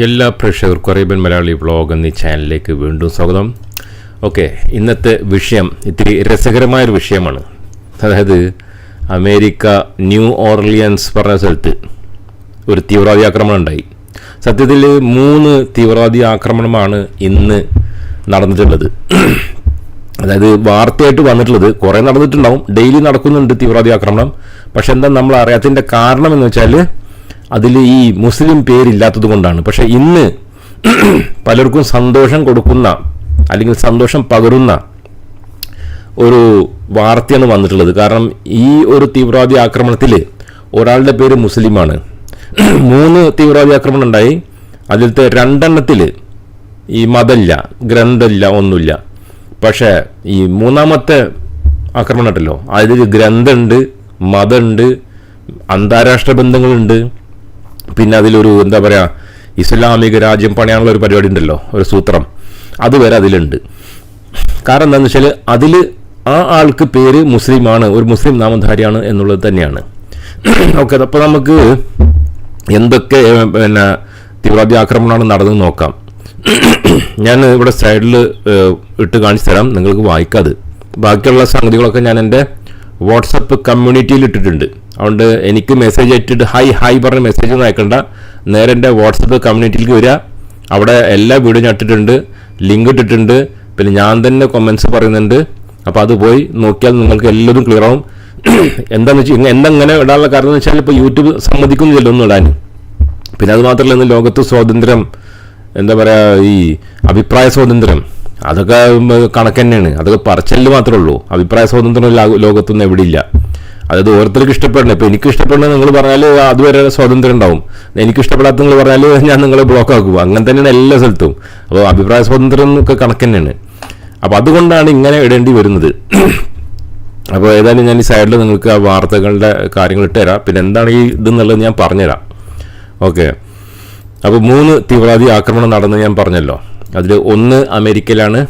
എല്ലാ പ്രേക്ഷകർക്കും Arabian Malayali vlog എന്നീ ചാനലിലേക്ക് വീണ്ടും സ്വാഗതം. ഓക്കെ ഇന്നത്തെ വിഷയം ഇത്തിരി രസകരമായൊരു വിഷയമാണ്. അതായത് അമേരിക്ക ന്യൂ ഓർലിയൻസ് പറഞ്ഞ സ്ഥലത്ത് ഒരു തീവ്രവാദി ആക്രമണം ഉണ്ടായി. സത്യത്തിൽ മൂന്ന് തീവ്രവാദി ആക്രമണമാണ് ഇന്ന് നടന്നിട്ടുള്ളത്. അതായത് വാർത്തയായിട്ട് വന്നിട്ടുള്ളത് കുറേ നടന്നിട്ടുണ്ടാവും. ഡെയിലി നടക്കുന്നുണ്ട് തീവ്രവാദി ആക്രമണം. പക്ഷെ എന്താ നമ്മൾ അറിയാത്തതിന്റെ കാരണം എന്ന് വെച്ചാൽ അതിൽ ഈ മുസ്ലിം പേരില്ലാത്തത് കൊണ്ടാണ്. പക്ഷേ ഇന്ന് പലർക്കും സന്തോഷം കൊടുക്കുന്ന അല്ലെങ്കിൽ സന്തോഷം പകരുന്ന ഒരു വാർത്തയാണ് വന്നിട്ടുള്ളത്. കാരണം ഈ ഒരു തീവ്രവാദി ആക്രമണത്തിൽ ഒരാളുടെ പേര് മുസ്ലിമാണ്. മൂന്ന് തീവ്രവാദി ആക്രമണം ഉണ്ടായി. അതിലത്തെ രണ്ടെണ്ണത്തിൽ ഈ മതമില്ല ഗ്രന്ഥമില്ല ഒന്നുമില്ല പക്ഷേ ഈ മൂന്നാമത്തെ ആക്രമണം ഉണ്ടല്ലോ. അതിൽ ഗ്രന്ഥമുണ്ട് മതമുണ്ട് അന്താരാഷ്ട്ര ബന്ധങ്ങളുണ്ട്. പിന്നെ അതിലൊരു എന്താ പറയുക ഇസ്ലാമിക രാജ്യം പണിയാനുള്ള ഒരു പരിപാടി ഉണ്ടല്ലോ ഒരു സൂത്രം. അതുവരെ അതിലുണ്ട്. കാരണം എന്താണെന്ന് വെച്ചാൽ അതിൽ ആ ആൾക്ക് പേര് മുസ്ലിമാണ് ഒരു മുസ്ലിം നാമധാരിയാണ് എന്നുള്ളത് തന്നെയാണ്. ഓക്കെ അപ്പോൾ നമുക്ക് എന്തൊക്കെ പിന്നെ തീവ്രവാദി ആക്രമണമാണ് നടന്നത് നോക്കാം. ഞാൻ ഇവിടെ സൈഡിൽ ഇട്ട് കാണിച്ചു തരാം നിങ്ങൾക്ക് വായിക്കാത്. ബാക്കിയുള്ള സംഗതികളൊക്കെ ഞാൻ എന്റെ വാട്സപ്പ് കമ്മ്യൂണിറ്റിയിൽ ഇട്ടിട്ടുണ്ട്. അതുകൊണ്ട് എനിക്ക് മെസ്സേജ് അയച്ചിട്ട് ഹൈ ഹൈ പറഞ്ഞ മെസ്സേജ് ഒന്നും അയക്കണ്ട. നേരെ എന്റെ വാട്സപ്പ് കമ്മ്യൂണിറ്റിയിലേക്ക് വരിക അവിടെ എല്ലാ വീഡിയോ ഞാൻ ഇട്ടിട്ടുണ്ട് ലിങ്ക് ഇട്ടിട്ടുണ്ട്. പിന്നെ ഞാൻ തന്നെ കൊമൻസ് പറയുന്നുണ്ട്. അപ്പോൾ അത് പോയി നോക്കിയാൽ നിങ്ങൾക്ക് എല്ലാവരും ക്ലിയർ ആവും. എന്താണെന്ന് വെച്ചാൽ എന്തെങ്ങനെ ഇടാനുള്ള കാരണം എന്ന് വെച്ചാൽ ഇപ്പോൾ യൂട്യൂബ് സമ്മതിക്കുന്നില്ല ഒന്നും ഇടാൻ. പിന്നെ അത് മാത്രമല്ല ഇന്ന് ലോകത്ത് സ്വാതന്ത്ര്യം എന്താ പറയുക ഈ അഭിപ്രായ സ്വാതന്ത്ര്യം അതൊക്കെ കണക്ക് തന്നെയാണ്. അതൊക്കെ പറച്ചൽ മാത്രമേ ഉള്ളൂ. അഭിപ്രായ സ്വാതന്ത്ര്യം ലോകത്തൊന്നും എവിടെയില്ല അതായത് ഓരോരുത്തർക്ക് ഇഷ്ടപ്പെടണം. ഇപ്പം എനിക്ക് ഇഷ്ടപ്പെടുന്നത് നിങ്ങൾ പറഞ്ഞാൽ അതുവരെ സ്വാതന്ത്ര്യം ഉണ്ടാവും. എനിക്ക് ഇഷ്ടപ്പെടാത്ത നിങ്ങൾ പറഞ്ഞാൽ ഞാൻ നിങ്ങളെ ബ്ലോക്ക് ആക്കും. അങ്ങനെ തന്നെയാണ് എല്ലാ സ്ഥലത്തും. അപ്പോൾ അഭിപ്രായ സ്വാതന്ത്ര്യം ഒക്കെ കണക്ക് തന്നെയാണ്. അപ്പോൾ അതുകൊണ്ടാണ് ഇങ്ങനെ ഇടേണ്ടി വരുന്നത്. അപ്പോൾ ഏതായാലും ഞാൻ ഈ സൈഡിൽ നിങ്ങൾക്ക് ആ വാർത്തകളുടെ കാര്യങ്ങൾ ഇട്ടുതരാം പിന്നെ എന്താണ് ഈ ഇതെന്നുള്ളത് ഞാൻ പറഞ്ഞുതരാം. ഓക്കെ. അപ്പോൾ മൂന്ന് തീവ്രവാദി ആക്രമണം നടന്നു ഞാൻ പറഞ്ഞല്ലോ. അതിൽ ഒന്ന് അമേരിക്കയിലാണ്.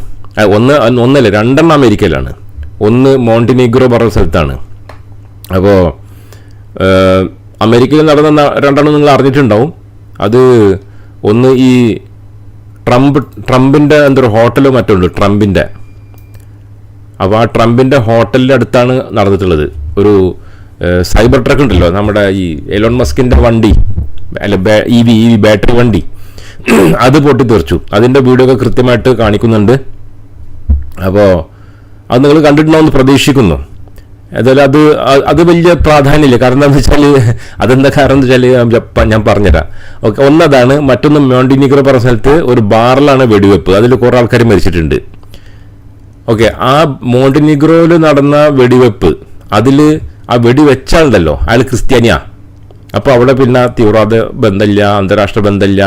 ഒന്ന് ഒന്നല്ല രണ്ടെണ്ണം അമേരിക്കയിലാണ്. ഒന്ന് മോണ്ടിനീഗ്രോ പറഞ്ഞ സ്ഥലത്താണ്. അപ്പോൾ അമേരിക്കയിൽ നടന്ന രണ്ടെണ്ണം നിങ്ങൾ അറിഞ്ഞിട്ടുണ്ടാവും. അത് ഒന്ന് ഈ ട്രംപ് ട്രംപിന്റെ എന്തൊരു ഹോട്ടലോ മറ്റോ ഉണ്ട് ട്രംപിന്റെ അപ്പോൾ ആ ട്രംപിന്റെ ഹോട്ടലിന്റെ അടുത്താണ് നടന്നിട്ടുള്ളത്. ഒരു സൈബർ ട്രക്ക് ഉണ്ടല്ലോ നമ്മുടെ ഈ എലോൺ മസ്കിന്റെ വണ്ടി അല്ല E V E V battery വണ്ടി. അത് പൊട്ടിത്തെറിച്ചു. അതിന്റെ വീഡിയോ ഒക്കെ കൃത്യമായിട്ട് കാണിക്കുന്നുണ്ട്. അപ്പോൾ അത് നിങ്ങൾ കണ്ടിട്ടുണ്ടോ കണ്ടിട്ടുണ്ടാവുമെന്ന് പ്രതീക്ഷിക്കുന്നു. ഏതായാലും അത് അത് വലിയ പ്രാധാന്യമില്ല. കാരണം എന്താണെന്ന് വെച്ചാൽ അതെന്താ കാരണം എന്ന് വെച്ചാൽ ഞാൻ ഞാൻ പറഞ്ഞുതരാം. ഓക്കെ ഒന്നതാണ് മറ്റൊന്ന് മോണ്ടിനിഗ്രോ പറഞ്ഞ സ്ഥലത്ത് ഒരു ബാറിലാണ് വെടിവെപ്പ്. അതിൽ കുറേ ആൾക്കാർ മരിച്ചിട്ടുണ്ട്. ഓക്കെ ആ മോണ്ടിനിഗ്രോയിൽ നടന്ന വെടിവെപ്പ് അതിൽ ആ വെടിവെച്ചാളുണ്ടല്ലോ അയാൾ ക്രിസ്ത്യാനിയാ. അപ്പോൾ അവിടെ പിന്നെ തീവ്രവാദ ബന്ധമില്ല അന്താരാഷ്ട്ര ബന്ധമില്ല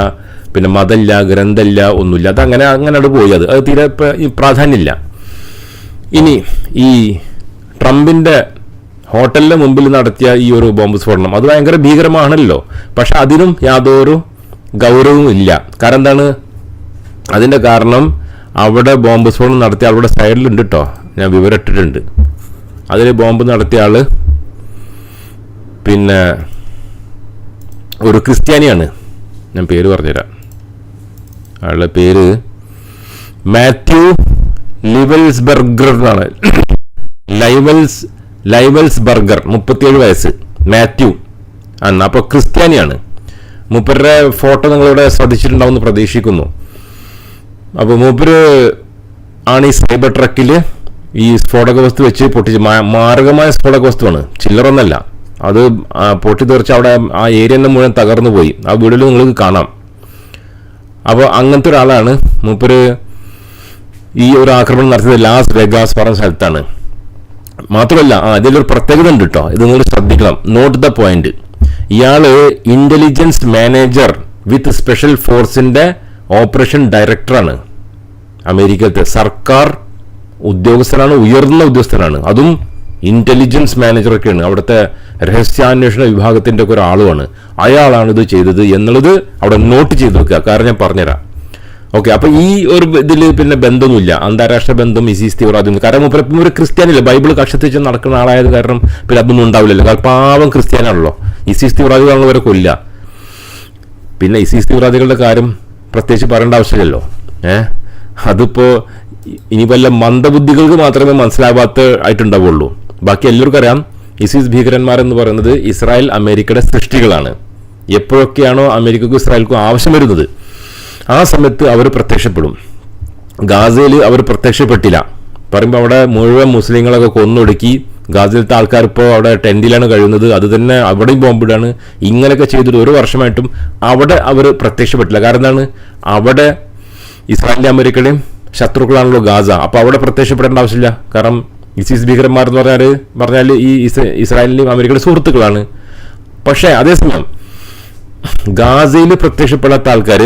പിന്നെ മതമില്ല ഗ്രന്ഥമില്ല ഒന്നുമില്ല. അത് അങ്ങനെ അങ്ങനെ അവിടെ പോയി അത്. അത് തീരെ പ്രാധാന്യമില്ല. ഇനി ഈ ട്രംപിന്റെ ഹോട്ടലിന്റെ മുമ്പിൽ നടത്തിയ ഈ ഒരു ബോംബ് സ്ഫോടനം. അത് ഭയങ്കര ഭീകരമാണല്ലോ. പക്ഷെ അതിനും യാതൊരു ഗൗരവവും ഇല്ല. കാരണം എന്താണ്? അതിന്റെ കാരണം അവിടെ ബോംബ് സ്ഫോടനം നടത്തിയ ആളുടെ സൈഡിലുണ്ട് കേട്ടോ ഞാൻ വിവരം ഇട്ടിട്ടുണ്ട് അതിൽ ബോംബ് നടത്തിയ ആൾ പിന്നെ ഒരു ക്രിസ്ത്യാനിയാണ്. ഞാൻ പേര് പറഞ്ഞുതരാം. ആളുടെ പേര് മാത്യു ലിവൽസ്ബർഗർ എന്നാണ്. ലൈവൽസ് ലൈവൽസ് ബർഗർ മുപ്പത്തിയേഴ് വയസ്സ് മാത്യു. ആണ് അപ്പോൾ ക്രിസ്ത്യാനിയാണ്. മൂപ്പരുടെ ഫോട്ടോ നിങ്ങളിവിടെ ശ്രദ്ധിച്ചിട്ടുണ്ടാവുമെന്ന് പ്രതീക്ഷിക്കുന്നു. അപ്പോൾ മൂപ്പര് ആണ് ഈ സൈബർ ട്രക്കിൽ ഈ സ്ഫോടക വസ്തു വെച്ച് പൊട്ടിച്ച് മാരകമായ സ്ഫോടക വസ്തുവാണ്. ചില്ലറൊന്നല്ല. അത് പൊട്ടി തീർച്ച അവിടെ ആ ഏരിയ തന്നെ മുഴുവൻ തകർന്നു പോയി. ആ വീടിൽ നിങ്ങൾക്ക് കാണാം. അപ്പോൾ അങ്ങനത്തെ ഒരാളാണ് മൂപ്പര് ഈ ഒരു ആക്രമണം നടത്തിയത് ലാസ് വെഗാസ് പറഞ്ഞ സ്ഥലത്താണ്. മാത്രമല്ല ആ ഇതിലൊരു പ്രത്യേകത ഉണ്ട് കേട്ടോ ഇത് നിങ്ങൾ ശ്രദ്ധിക്കണം. നോട്ട് ദ പോയിന്റ് ഇയാൾ ഇന്റലിജൻസ് മാനേജർ വിത്ത് സ്പെഷ്യൽ ഫോഴ്സിന്റെ ഓപ്പറേഷൻ ഡയറക്ടറാണ് അമേരിക്കത്തെ സർക്കാർ ഉദ്യോഗസ്ഥരാണ് ഉയർന്ന ഉദ്യോഗസ്ഥരാണ് അതും ഇന്റലിജൻസ് മാനേജറൊക്കെയാണ് അവിടുത്തെ രഹസ്യാന്വേഷണ വിഭാഗത്തിന്റെ ഒക്കെ ഒരാളുമാണ്. അയാളാണ് ഇത് ചെയ്തത് എന്നുള്ളത് അവിടെ നോട്ട് ചെയ്ത് വെക്കുക. കാരണം ഞാൻ പറഞ്ഞുതരാം. ഓക്കെ അപ്പൊ ഈ ഒരു ഇതിൽ പിന്നെ ബന്ധമൊന്നുമില്ല. അന്താരാഷ്ട്ര ബന്ധം ഇസീസ് തീവ്രവാദം കാരണം മൂപ്പര് ഒരു ക്രിസ്ത്യാനില്ല ബൈബിൾ കക്ഷത്തിച്ച് നടക്കുന്ന ആളായത് കാരണം പിന്നെ അതൊന്നും ഉണ്ടാവില്ലല്ലോ. കാരണം പാവം ക്രിസ്ത്യാനാണല്ലോ. ഇസീസ് തീവ്രവാദികളാണ് വരെ കൊല്ല പിന്നെ ഇസീസ് തീവ്രവാദികളുടെ കാര്യം പ്രത്യേകിച്ച് പറയേണ്ട ആവശ്യമില്ലല്ലോ. ഏഹ് അതിപ്പോ ഇ- ഇനി വല്ല മന്ദബുദ്ധികൾക്ക് മാത്രമേ മനസ്സിലാവാത്ത ആയിട്ടുണ്ടാവുള്ളൂ. ബാക്കി എല്ലാവർക്കും അറിയാം ഇസീസ് ഭീകരന്മാരെന്ന് പറയുന്നത് ഇസ്രായേൽ അമേരിക്കയുടെ സൃഷ്ടികളാണ്. എപ്പോഴൊക്കെയാണോ അമേരിക്കക്കും ഇസ്രായേൽക്കും ആവശ്യം വരുന്നത്? ആ സമയത്ത് അവർ പ്രത്യക്ഷപ്പെടും. ഗാസയിൽ അവർ പ്രത്യക്ഷപ്പെട്ടില്ല. പറയുമ്പോൾ അവിടെ മുഴുവൻ മുസ്ലിങ്ങളൊക്കെ കൊന്നൊടുക്കി ഗാസയിലത്തെ ആൾക്കാർ ഇപ്പോൾ അവിടെ ടെന്റിലാണ് കഴിയുന്നത്. അത് തന്നെ അവിടെയും ബോംബിടാണ് ഇങ്ങനെയൊക്കെ ചെയ്തിട്ട് ഒരു വർഷമായിട്ടും അവിടെ അവർ പ്രത്യക്ഷപ്പെട്ടില്ല. കാരണം എന്താണ്? അവിടെ ഇസ്രായേലിന്റെ അമേരിക്കയുടെയും ശത്രുക്കളാണല്ലോ ഗാസ. അപ്പോൾ അവിടെ പ്രത്യക്ഷപ്പെടേണ്ട ആവശ്യമില്ല. കാരണം ഇസിസ് ഭീകരന്മാർ എന്ന് പറഞ്ഞാൽ പറഞ്ഞാൽ ഈ ഇസ് ഇസ്രായേലിന്റെയും അമേരിക്കയുടെ സുഹൃത്തുക്കളാണ്. പക്ഷേ അതേസമയം ഗാസയിൽ പ്രത്യക്ഷപ്പെടാത്ത ആൾക്കാർ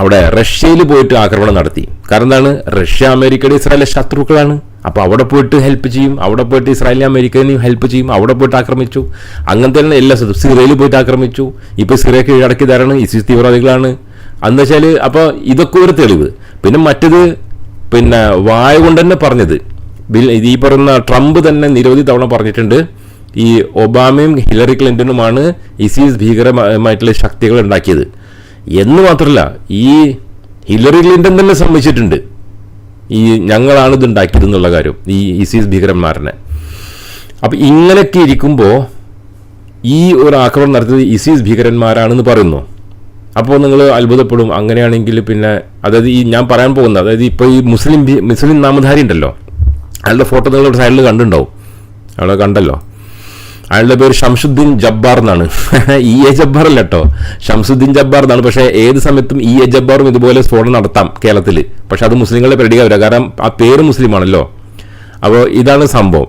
അവിടെ റഷ്യയിൽ പോയിട്ട് ആക്രമണം നടത്തി. കാരണം എന്താണ്? റഷ്യ അമേരിക്കയുടെ ഇസ്രായേലിലെ ശത്രുക്കളാണ്. അപ്പോൾ അവിടെ പോയിട്ട് ഹെൽപ്പ് ചെയ്യും അവിടെ പോയിട്ട് ഇസ്രായേലിനെ അമേരിക്കനെയും ഹെൽപ്പ് ചെയ്യും അവിടെ പോയിട്ട് ആക്രമിച്ചു. അങ്ങനത്തെ തന്നെ എല്ലാ സ്ഥലത്തും. സിറിയയിൽ പോയിട്ട് ആക്രമിച്ചു. ഇപ്പോൾ സിറിയ കീഴടക്കിയതാരാണ്? ഇസി തീവ്രവാദികളാണ്. അന്ന് വെച്ചാൽ അപ്പോൾ ഇതൊക്കെ ഒരു തെളിവ്. പിന്നെ മറ്റത് പിന്നെ വായ കൊണ്ട് തന്നെ പറഞ്ഞത്. ബിൽ ഈ പറയുന്ന ട്രംപ് തന്നെ നിരവധി തവണ പറഞ്ഞിട്ടുണ്ട്. ഈ ഒബാമയും ഹിലറി ക്ലിന്റനുമാണ് ഇസീസ് ഭീകരമായിട്ടുള്ള ശക്തികൾ ഉണ്ടാക്കിയത്. എന്ന് മാത്രമല്ല ഈ ഹിലറി ക്ലിന്റൺ തന്നെ സമ്മതിച്ചിട്ടുണ്ട്. ഈ ഞങ്ങളാണ് ഇത് ഉണ്ടാക്കിയത് എന്നുള്ള കാര്യം ഈ ഇസീസ് ഭീകരന്മാരനെ. അപ്പം ഇങ്ങനെയൊക്കെ ഇരിക്കുമ്പോൾ ഈ ഒരു ആക്രമണം നടത്തിയത് ഇസീസ് ഭീകരന്മാരാണെന്ന് പറയുന്നു. അപ്പോൾ നിങ്ങൾ അത്ഭുതപ്പെടും. അങ്ങനെയാണെങ്കിൽ പിന്നെ അതായത് ഈ ഞാൻ പറയാൻ പോകുന്നത് അതായത് ഇപ്പോൾ ഈ മുസ്ലിം മുസ്ലിം നാമധാരി ഉണ്ടല്ലോ അയാളുടെ ഫോട്ടോ നിങ്ങളുടെ സൈഡിൽ കണ്ടിട്ടുണ്ടാവും. അയാളെ കണ്ടല്ലോ. അയാളുടെ പേര് ഷംസുദ്ദീൻ ജബ്ബാർ എന്നാണ്. ഇ എ ജബ്ബാർ അല്ല കേട്ടോ ഷംസുദ്ദീൻ ജബ്ബാർ എന്നാണ്. പക്ഷേ ഏത് സമയത്തും ഇ എ ജബ്ബാറും ഇതുപോലെ സ്ഫോടനം നടത്താം കേരളത്തിൽ പക്ഷെ അത് മുസ്ലിങ്ങളെ പേടിക്കാവില്ല കാരണം ആ പേര് മുസ്ലിമാണല്ലോ. അപ്പോൾ ഇതാണ് സംഭവം.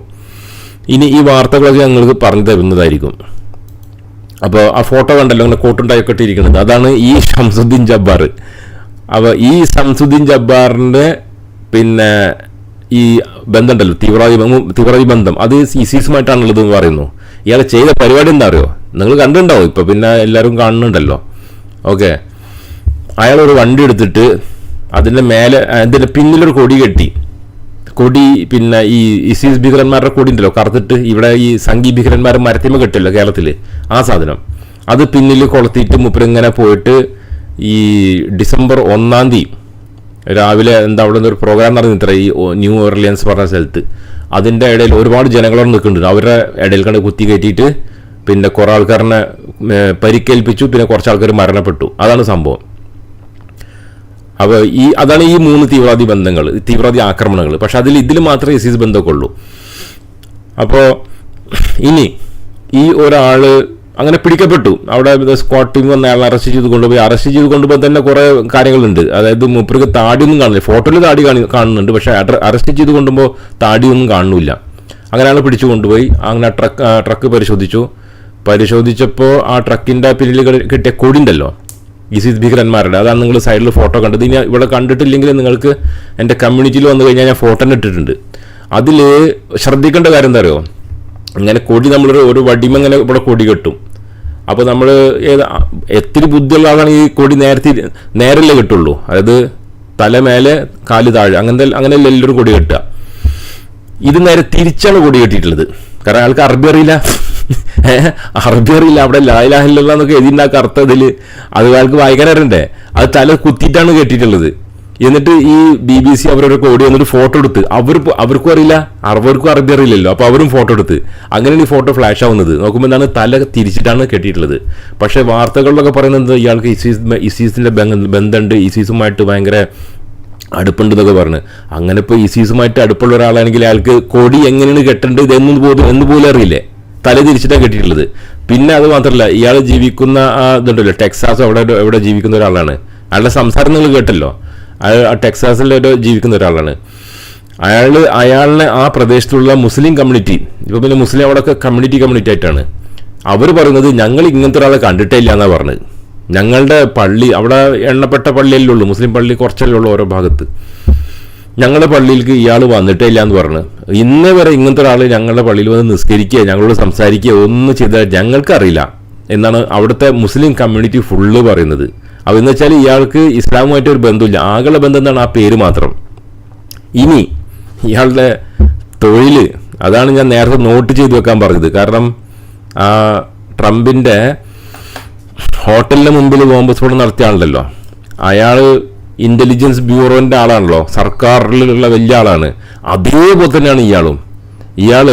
ഇനി ഈ വാർത്തകളൊക്കെ ഞങ്ങൾക്ക് പറഞ്ഞു തരുന്നതായിരിക്കും. അപ്പോൾ ആ ഫോട്ടോ കണ്ടല്ലോ അങ്ങനെ കോട്ടുണ്ടായൊക്കെ ഇട്ടിരിക്കുന്നത് അതാണ് ഈ ഷംസുദ്ദീൻ ജബ്ബാർ. അപ്പോൾ ഈ ഷംസുദ്ദീൻ ജബ്ബാറിന്റെ പിന്നെ ഈ ബന്ധമുണ്ടല്ലോ തീവ്രവാദി തീവ്രവാദി ബന്ധം. അത് ഇസീസുമായിട്ടാണുള്ളത് എന്ന് പറയുന്നു. ഇയാൾ ചെയ്ത പരിപാടി എന്താ അറിയോ നിങ്ങൾ കണ്ടിട്ടുണ്ടാവും. ഇപ്പം പിന്നെ എല്ലാവരും കാണുന്നുണ്ടല്ലോ. ഓക്കെ. അയാൾ ഒരു വണ്ടി എടുത്തിട്ട് അതിന്റെ മേലെ അതിന്റെ പിന്നിലൊരു കൊടി കെട്ടി. കൊടി പിന്നെ ഈ ഇസീസ് ഭീകരന്മാരുടെ കൊടി ഉണ്ടല്ലോ കറുത്തിട്ട് ഇവിടെ ഈ സംഗീ ഭീകരന്മാർ മരത്തിമ കെട്ടില്ല കേരളത്തിൽ ആ സാധനം. അത് പിന്നിൽ കൊളുത്തിയിട്ട് മുപ്പരിങ്ങനെ പോയിട്ട് ഈ ഡിസംബർ ഒന്നാം തീയതി രാവിലെ എന്താ അവിടെ നിന്ന് ഒരു പ്രോഗ്രാം നടന്നിത്ര ഈ ന്യൂ ഓർലിയൻസ് പറഞ്ഞ സ്ഥലത്ത്. അതിന്റെ ഇടയിൽ ഒരുപാട് ജനങ്ങളോട് നിൽക്കുന്നുണ്ട്. അവരുടെ ഇടയിൽ കണ്ട് കുത്തി കയറ്റിയിട്ട് പിന്നെ കുറേ ആൾക്കാരനെ പരിക്കേൽപ്പിച്ചു. പിന്നെ കുറച്ച് ആൾക്കാർ മരണപ്പെട്ടു. അതാണ് സംഭവം. അപ്പോൾ ഈ അതാണ് ഈ മൂന്ന് തീവ്രവാദി ബന്ധങ്ങൾ തീവ്രവാദി ആക്രമണങ്ങൾ. പക്ഷെ അതിൽ ഇതിൽ മാത്രമേ ഇസീസ് ബന്ധമൊക്കെ ഉള്ളൂ. അപ്പോൾ ഇനി ഈ ഒരാൾ അങ്ങനെ പിടിക്കപ്പെട്ടു. അവിടെ സ്ക്വാഡ് ടീം വന്ന് അയാളെ അറസ്റ്റ് ചെയ്ത് കൊണ്ടുപോയി. അറസ്റ്റ് ചെയ്ത് കൊണ്ടുപോയി തന്നെ കുറേ കാര്യങ്ങളുണ്ട്. അതായത് മൂപ്പർക്ക് താടിയൊന്നും കാണില്ല. ഫോട്ടോയിൽ താടി കാണി കാണുന്നുണ്ട്. പക്ഷേ അറസ്റ്റ് ചെയ്ത് കൊണ്ടുമ്പോൾ താടിയൊന്നും കാണുന്നില്ല. അങ്ങനെ അയാളെ പിടിച്ചു കൊണ്ടുപോയി. അങ്ങനെ ട്രക്ക് ട്രക്ക് പരിശോധിച്ചു. പരിശോധിച്ചപ്പോൾ ആ ട്രക്കിന്റെ പിന്നിൽ കിട- കിട്ടിയ കൊടിണ്ടല്ലോ ഇസിസ് ഭീകരന്മാരുടെ. അതാണ് നിങ്ങൾ സൈഡിൽ ഫോട്ടോ കണ്ടത്. ഇനി ഇവിടെ കണ്ടിട്ടില്ലെങ്കിൽ നിങ്ങൾക്ക് എന്റെ കമ്മ്യൂണിറ്റിയിൽ വന്നു കഴിഞ്ഞാൽ ഞാൻ ഫോട്ടോ ഇട്ടിട്ടുണ്ട്. അതിൽ ശ്രദ്ധിക്കേണ്ട കാര്യം എന്താ അറിയോ? ഇങ്ങനെ കൊടി നമ്മളൊരു ഒരു വടിമ ഇങ്ങനെ ഇവിടെ കൊടി കെട്ടും. അപ്പോൾ നമ്മൾ ഏത് എത്തിരി ബുദ്ധിയുള്ള ആളാണ് ഈ കൊടി നേരത്തെ നേരല്ലേ കെട്ടുള്ളൂ. അതായത് തലമേലെ കാൽ താഴെ അങ്ങനത്തെ അങ്ങനെയല്ല എല്ലാവരും കൊടി കെട്ടുക. ഇത് നേരെ തിരിച്ചാണ് കൊടി കെട്ടിയിട്ടുള്ളത്. കാരണം അയാൾക്ക് അറബി അറിയില്ല. അറബി അറിയില്ല. അവിടെ ലായിലാഹില്ല എന്നൊക്കെ എഴുതിണ്ടാക്ക അർത്ഥം അത് അയാൾക്ക് വായിക്കാൻ അറിയണ്ടേ അത് തല കുത്തിയിട്ടാണ് കെട്ടിയിട്ടുള്ളത്. എന്നിട്ട് ഈ ബി ബി സി അവരവരൊക്കെ ഓടി വന്നിട്ട് ഫോട്ടോ എടുത്ത്. അവർ അവർക്കും അറിയില്ല. അവർക്കും അറബി അറിയില്ലല്ലോ. അപ്പോൾ അവരും ഫോട്ടോ എടുത്ത്. അങ്ങനെയാണ് ഈ ഫോട്ടോ ഫ്ലാഷ് ആവുന്നത്. നോക്കുമ്പോൾ എന്താണ്? തല തിരിച്ചിട്ടാണ് കെട്ടിയിട്ടുള്ളത്. പക്ഷേ വാർത്തകളിലൊക്കെ പറയുന്നത് ഇയാൾക്ക് ഇസീസ് ഇസീസിന്റെ ബന്ധ- ബന്ധമുണ്ട് ഇസീസുമായിട്ട് ഭയങ്കര അടുപ്പുണ്ട് എന്നൊക്കെ പറഞ്ഞു. അങ്ങനെ ഇപ്പോൾ ഇസീസുമായിട്ട് അടുപ്പുള്ള ഒരാളാണെങ്കിൽ അയാൾക്ക് കൊടി എങ്ങനെയാണ് കെട്ടേണ്ടത് ഇതെന്നും പോലും എന്ന് പോലും അറിയില്ലേ? തല തിരിച്ചിട്ടാണ് കെട്ടിയിട്ടുള്ളത്. പിന്നെ അത് മാത്രമല്ല ഇയാൾ ജീവിക്കുന്ന ആ ഇതുണ്ടല്ലോ ടെക്സാസ് അവിടെ എവിടെ ജീവിക്കുന്ന ഒരാളാണ്. അയാളുടെ സംസാരം നിങ്ങൾ കേട്ടല്ലോ. അയാൾ ഒരു ജീവിക്കുന്ന ഒരാളാണ്. അയാൾ അയാളിനെ ആ പ്രദേശത്തുള്ള മുസ്ലിം കമ്മ്യൂണിറ്റി ഇപ്പോൾ പിന്നെ മുസ്ലിം അവിടെയൊക്കെ കമ്മ്യൂണിറ്റി കമ്മ്യൂണിറ്റി ആയിട്ടാണ്. അവർ പറയുന്നത് ഞങ്ങൾ ഇങ്ങനത്തെ ഒരാളെ കണ്ടിട്ടേ ഇല്ല എന്നാണ് പറഞ്ഞത്. ഞങ്ങളുടെ പള്ളി അവിടെ എണ്ണപ്പെട്ട പള്ളിയല്ലേ ഉള്ളൂ മുസ്ലിം പള്ളി കുറച്ചല്ലേ ഉള്ളൂ ഓരോ ഭാഗത്ത്. ഞങ്ങളുടെ പള്ളിയിലേക്ക് ഇയാൾ വന്നിട്ടേ ഇല്ല എന്ന് പറഞ്ഞു. ഇന്നേ വരെ ഇങ്ങനത്തെ ഒരാൾ ഞങ്ങളുടെ പള്ളിയിൽ വന്ന് നിസ്കരിക്കുക ഞങ്ങളോട് സംസാരിക്കുക ഒന്നും ചെയ്താൽ ഞങ്ങൾക്കറിയില്ല എന്നാണ് അവിടുത്തെ മുസ്ലിം കമ്മ്യൂണിറ്റി ഫുള്ള് പറയുന്നത്. അപ്പോൾ എന്ന് വെച്ചാൽ ഇയാൾക്ക് ഇസ്ലാമുമായിട്ട് ഒരു ബന്ധമില്ല. ആകെയുള്ള ബന്ധം എന്താണ്? ആ പേര് മാത്രം. ഇനി ഇയാളുടെ തൊഴിൽ അതാണ് ഞാൻ നേരത്തെ നോട്ട് ചെയ്ത് വെക്കാൻ പറഞ്ഞത്. കാരണം ആ ട്രംപിന്റെ ഹോട്ടലിന് മുമ്പിൽ ബോംബ് സ്ഫോടനം നടത്തിയ ആളുണ്ടല്ലോ അയാൾ ഇന്റലിജൻസ് ബ്യൂറോന്റെ ആളാണല്ലോ. സർക്കാരിലുള്ള വലിയ ആളാണ്. അതേപോലെ തന്നെയാണ് ഇയാളും. ഇയാൾ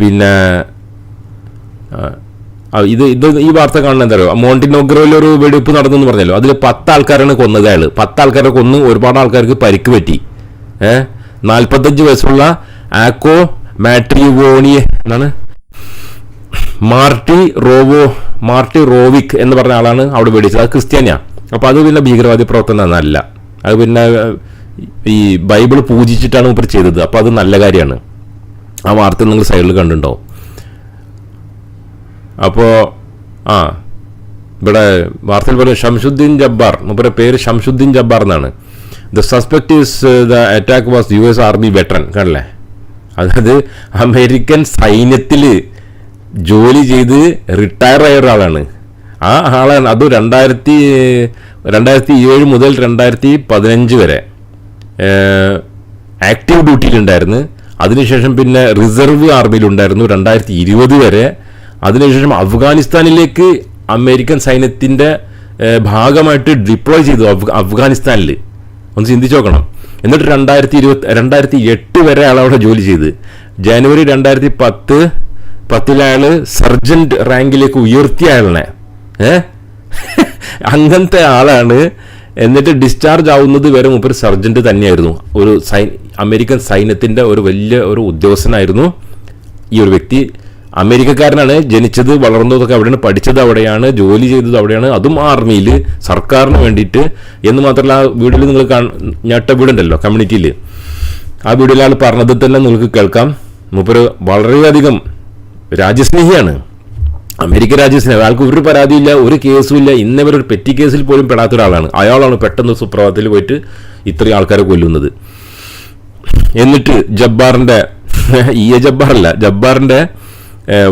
പിന്നെ ഇത് ഇത് ഈ വാർത്ത കാണുന്ന എന്താ പറയുക മോണ്ടിനോഗ്രയിൽ ഒരു വെടിവെപ്പ് നടന്നെന്ന് പറഞ്ഞല്ലോ. അതിൽ പത്ത് ആൾക്കാരാണ് കൊന്നത് അയാൾ പത്ത് ആൾക്കാരെ കൊന്ന് ഒരുപാട് ആൾക്കാർക്ക് പരിക്ക് പറ്റി. ഏഹ് നാൽപ്പത്തഞ്ച് വയസ്സുള്ള ആക്കോ മാട്രിവോണി എന്നാണ്. മാർട്ടി റോവോ മാർട്ടി റോവിക് എന്ന് പറഞ്ഞ ആളാണ് അവിടെ വെടിച്ചത് അത് ക്രിസ്ത്യാനിയാ. അപ്പൊ അത് പിന്നെ ഭീകരവാദി പ്രവർത്തനം അല്ല അത് പിന്നെ ഈ ബൈബിൾ പൂജിച്ചിട്ടാണ് ഇവർ ചെയ്തത്. അപ്പൊ അത് നല്ല കാര്യമാണ്. ആ വാർത്ത നിങ്ങൾ സൈഡിൽ കണ്ടിട്ടുണ്ടാവും. അപ്പോൾ ആ ഇവിടെ വാർത്തയിൽ പറഞ്ഞു ഷംസുദ്ദീൻ ജബ്ബാർ മൂപ്പരുടെ പേര് ഷംസുദ്ദീൻ ജബ്ബാർ എന്നാണ്. The suspect is the attack was U S army veteran കണ്ടല്ലേ? അതായത് അമേരിക്കൻ സൈന്യത്തിൽ ജോലി ചെയ്ത് റിട്ടയർ ആയ ഒരാളാണ്. ആ ആളാണ് അത് രണ്ടായിരത്തി രണ്ടായിരത്തി ഏഴ് മുതൽ രണ്ടായിരത്തി പതിനഞ്ച് വരെ ആക്റ്റീവ് ഡ്യൂട്ടിയിലുണ്ടായിരുന്നു അതിനുശേഷം പിന്നെ റിസർവ് ആർമിയിലുണ്ടായിരുന്നു രണ്ടായിരത്തി ഇരുപത് വരെ. അതിനുശേഷം അഫ്ഗാനിസ്ഥാനിലേക്ക് അമേരിക്കൻ സൈന്യത്തിന്റെ ഭാഗമായിട്ട് ഡിപ്ലോയ് ചെയ്തു അഫ്ഗാനിസ്ഥാനിൽ ഒന്ന് ചിന്തിച്ചു നോക്കണം. എന്നിട്ട് രണ്ടായിരത്തി ഇരുപത്തി രണ്ടായിരത്തി എട്ട് വരെ അയാൾ അവിടെ ജോലി ചെയ്ത്. ജനുവരി രണ്ടായിരത്തി പത്ത് പത്തിലയാൾ സർജന്റ് റാങ്കിലേക്ക് ഉയർത്തിയ അയാളിനെ. അങ്ങനത്തെ ആളാണ്. എന്നിട്ട് ഡിസ്ചാർജ് ആവുന്നത് വരെ മൂപ്പർ സർജന്റ് തന്നെയായിരുന്നു. ഒരു സൈ അമേരിക്കൻ സൈന്യത്തിന്റെ ഒരു വലിയ ഒരു ഉദ്യോഗസ്ഥനായിരുന്നു ഈ ഒരു വ്യക്തി. അമേരിക്കക്കാരനാണ് ജനിച്ചത് വളർന്നതൊക്കെ അവിടെയാണ് പഠിച്ചത് അവിടെയാണ് ജോലി ചെയ്തത് അവിടെയാണ്. അതും ആർമിയിൽ സർക്കാരിന് വേണ്ടിയിട്ട്. എന്ന് മാത്രമല്ല ആ വീട്ടിൽ നിങ്ങൾ ഞട്ട വീടുണ്ടല്ലോ കമ്മ്യൂണിറ്റിയിൽ. ആ ആൾ പറഞ്ഞത് തന്നെ നിങ്ങൾക്ക് കേൾക്കാം. മൂപ്പര് വളരെയധികം രാജ്യസ്നേഹിയാണ്. അമേരിക്ക രാജ്യസ്നേഹം അയാൾക്ക് ഒരു പരാതിയില്ല ഒരു കേസും ഇല്ല. ഇന്നേ ഒരു പെറ്റി കേസിൽ പോലും പെടാത്ത ഒരാളാണ്. അയാളാണ് പെട്ടെന്ന് സുപ്രഭാതത്തിൽ പോയിട്ട് ഇത്രയും ആൾക്കാരെ കൊല്ലുന്നത്. എന്നിട്ട് ജബ്ബാറിന്റെ ഇ എ ജബ്ബാറല്ല ജബ്ബാറിന്റെ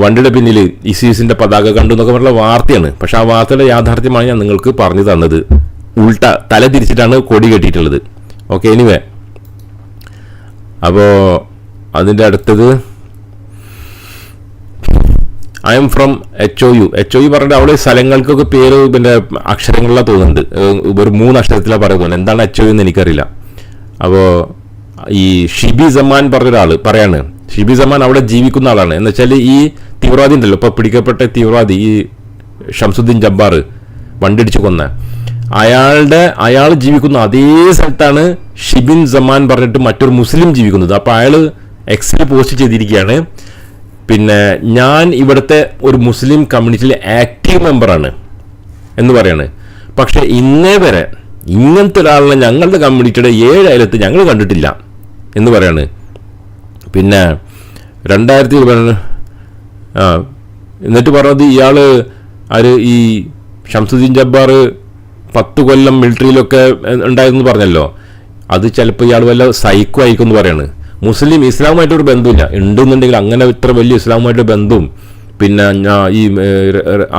വണ്ടിയുടെ പിന്നിൽ ഇസീസിന്റെ പതാക കണ്ടു എന്നൊക്കെ പറഞ്ഞ വാർത്തയാണ്. പക്ഷേ ആ വാർത്തയുടെ യാഥാർത്ഥ്യമാണ് ഞാൻ നിങ്ങൾക്ക് പറഞ്ഞു തന്നത്. ഉൾട്ട തല തിരിച്ചിട്ടാണ് കൊടി കെട്ടിയിട്ടുള്ളത്. ഓക്കെ എനിവേ അപ്പോൾ അതിന്റെ അടുത്തത്. I'm from H O U H O U പറഞ്ഞിട്ട് അവിടെ സ്ഥലങ്ങൾക്കൊക്കെ പേര് പിന്നെ അക്ഷരങ്ങളിലാണ് തോന്നുന്നുണ്ട്. ഒരു മൂന്ന് അക്ഷരത്തിലാണ് പറയുന്നത് എന്താണ് എച്ച് ഒ യു എന്ന് എനിക്കറിയില്ല. അപ്പോൾ ഈ ഷിബി സമാൻ പറഞ്ഞൊരാൾ പറയാണ്. ഷിബി സമാൻ അവിടെ ജീവിക്കുന്ന ആളാണ്. എന്ന് വെച്ചാൽ ഈ തീവ്രവാദി ഉണ്ടല്ലോ ഇപ്പോൾ പിടിക്കപ്പെട്ട തീവ്രവാദി ഈ ഷംസുദ്ദീൻ ജബ്ബാർ വണ്ടിടിച്ചു കൊന്ന. അയാളുടെ അയാൾ ജീവിക്കുന്ന അതേ സ്ഥലത്താണ് ഷിബിൻ സമാൻ പറഞ്ഞിട്ട് മറ്റൊരു മുസ്ലിം ജീവിക്കുന്നത്. അപ്പോൾ അയാൾ എക്സിൽ പോസ്റ്റ് ചെയ്തിരിക്കുകയാണ്. പിന്നെ ഞാൻ ഇവിടുത്തെ ഒരു മുസ്ലിം കമ്മ്യൂണിറ്റിയിലെ ആക്റ്റീവ് മെമ്പറാണ് എന്ന് പറയാണ്. പക്ഷേ ഇന്നേ വരെ ഇങ്ങനത്തെ ഒരാളിനെ ഞങ്ങളുടെ കമ്മ്യൂണിറ്റിയുടെ ഏഴ് അയലത്ത് ഞങ്ങൾ കണ്ടിട്ടില്ല എന്ന് പറയാണ്. പിന്നെ രണ്ടായിരത്തി എന്നിട്ട് പറഞ്ഞത് ഇയാൾ ആര് ഈ ഷംസുദ്ദീൻ ജബ്ബാർ പത്ത് കൊല്ലം മിലിറ്ററിയിലൊക്കെ ഉണ്ടായിരുന്നു പറഞ്ഞല്ലോ. അത് ചിലപ്പോൾ ഇയാൾ വല്ല സൈക്കോ ആയിക്കും എന്ന് പറയാണ്. മുസ്ലിം ഇസ്ലാമുമായിട്ടൊരു ബന്ധമില്ല ഉണ്ടെന്നുണ്ടെങ്കിൽ അങ്ങനെ ഇത്ര വലിയ ഇസ്ലാമുമായിട്ട് ബന്ധവും പിന്നെ ഞാൻ ഈ